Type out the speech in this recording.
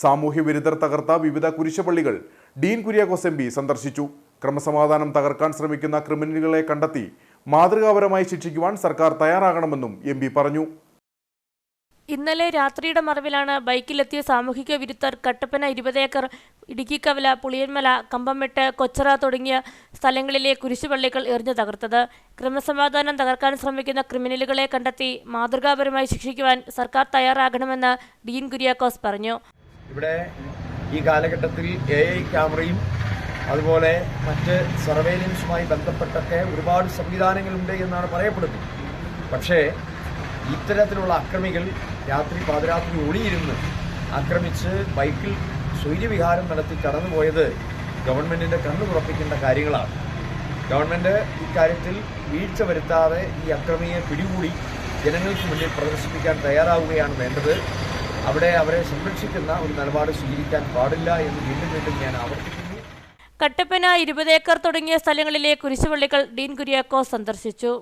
സാമൂഹ്യ വിരുദ്ധർ തകർത്ത വിവിധ കുരിശുപള്ളികൾ ഡീൻ കുര്യാക്കോസ് എം പി സന്ദർശിച്ചു. ക്രമസമാധാനം തകർക്കാൻ ശ്രമിക്കുന്ന ക്രിമിനലുകളെ കണ്ടെത്തി മാതൃകാപരമായി ശിക്ഷിക്കുവാൻ സർക്കാർ തയ്യാറാകണമെന്നും എം പി പറഞ്ഞു. ഇന്നലെ രാത്രിയുടെ മറവിലാണ് ബൈക്കിലെത്തിയ സാമൂഹിക വിരുദ്ധർ കട്ടപ്പന ഇരുപത് ഏക്കർ ഇടുക്കിക്കവല പുളിയന്മല കമ്പംമെട്ട് കൊച്ചറ തുടങ്ങിയ സ്ഥലങ്ങളിലെ കുരിശുപള്ളികൾ എറിഞ്ഞു തകർത്തത്. ക്രമസമാധാനം തകർക്കാൻ ശ്രമിക്കുന്ന ക്രിമിനലുകളെ കണ്ടെത്തി മാതൃകാപരമായി ശിക്ഷിക്കുവാൻ സർക്കാർ തയ്യാറാകണമെന്ന് ഡീൻ കുര്യാക്കോസ് പറഞ്ഞു. ഇവിടെ ഈ കാലഘട്ടത്തിൽ എ ഐ ക്യാമറയും അതുപോലെ മറ്റ് സർവേലൻസുമായി ബന്ധപ്പെട്ടൊക്കെ ഒരുപാട് സംവിധാനങ്ങളുണ്ട് എന്നാണ് പറയപ്പെടുന്നത്. പക്ഷേ ഇത്തരത്തിലുള്ള അക്രമികൾ രാത്രി പാതിരാത്രി ഒളിയിരുന്ന് ആക്രമിച്ച് ബൈക്കിൽ സ്വൈര്യവിഹാരം നടത്തി കടന്നുപോയത് ഗവൺമെന്റിന്റെ കണ്ണു തുറപ്പിക്കേണ്ട കാര്യങ്ങളാണ്. ഗവൺമെന്റ് ഇക്കാര്യത്തിൽ വീഴ്ച വരുത്താതെ ഈ അക്രമിയെ പിടികൂടി ജനങ്ങൾക്ക് മുന്നിൽ പ്രദർശിപ്പിക്കാൻ തയ്യാറാവുകയാണ് വേണ്ടത്. അവിടെ അവരെ സംരക്ഷിക്കുന്ന ഒരു നിലപാട് സ്വീകരിക്കാൻ പാടില്ല എന്ന് വീണ്ടും വീണ്ടും ഞാൻ ആവർത്തിക്കുന്നു. കട്ടപ്പന ഇരുപത് ഏക്കർ തുടങ്ങിയ സ്ഥലങ്ങളിലെ കുരിശുപള്ളികൾ ഡീൻ കുര്യാക്കോസ് സന്ദർശിച്ചു.